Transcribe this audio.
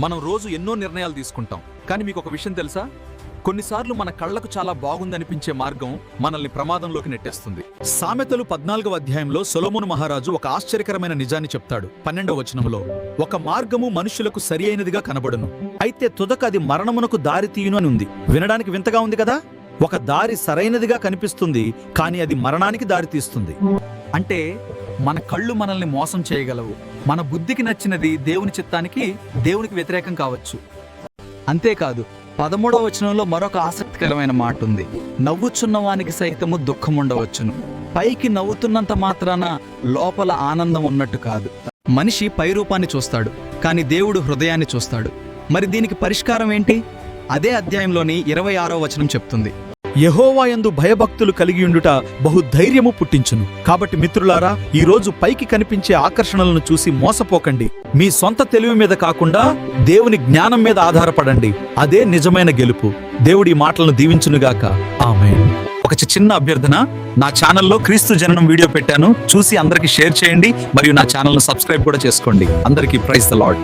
మనం రోజు ఎన్నో నిర్ణయాలు తీసుకుంటాం. కానీ మీకు ఒక విషయం తెలుసా? కొన్నిసార్లు మన కళ్ళకు చాలా బాగుందనిపించే మార్గం మనల్ని ప్రమాదంలోకి నెట్టేస్తుంది. సామెతలు పద్నాలుగవ అధ్యాయంలో సొలమును మహారాజు ఒక ఆశ్చర్యకరమైన నిజాన్ని చెప్తాడు. పన్నెండవ వచనంలో ఒక మార్గము మనుషులకు సరి అయినదిగా కనబడును. అయితే తుదక అది మరణమునకు దారి తీయును అని ఉంది. వినడానికి వింతగా ఉంది కదా? ఒక దారి సరైనదిగా కనిపిస్తుంది కానీ అది మరణానికి దారి తీస్తుంది. అంటే మన కళ్ళు మనల్ని మోసం చేయగలవు. మన బుద్ధికి నచ్చినది దేవుని చిత్తానికి దేవునికి వ్యతిరేకం కావచ్చు. అంతేకాదు పదమూడవ వచనంలో మరొక ఆసక్తికరమైన మాట ఉంది నవ్వుచున్న వానికి సైతము దుఃఖం ఉండవచ్చును పైకి నవ్వుతున్నంత మాత్రాన లోపల ఆనందం ఉన్నట్టు కాదు. మనిషి పై రూపాన్ని చూస్తాడు కానీ దేవుడు హృదయాన్ని చూస్తాడు. మరి దీనికి పరిష్కారం ఏంటి? అదే అధ్యాయంలోని ఇరవై ఆరో వచనం చెప్తుంది. యహోవాయందు భయభక్తులు కలిగి ఉండుట బహుధైర్యము పుట్టించును. కాబట్టి మిత్రులారా ఈ రోజు పైకి కనిపించే ఆకర్షణలను చూసి మోసపోకండి. మీ సొంత తెలివి మీద కాకుండా దేవుని జ్ఞానం మీద ఆధారపడండి. అదే నిజమైన గెలుపు. దేవుడి మాటలను దీవించునుగాక. ఆమె ఒక చిన్న అభ్యర్థన. నా ఛానల్లో క్రీస్తు జననం వీడియో పెట్టాను. చూసి అందరికి షేర్ చేయండి. మరియు నా ఛానల్ను సబ్స్క్రైబ్ కూడా చేసుకోండి. అందరికీ ప్రైజ్ ద లాడ్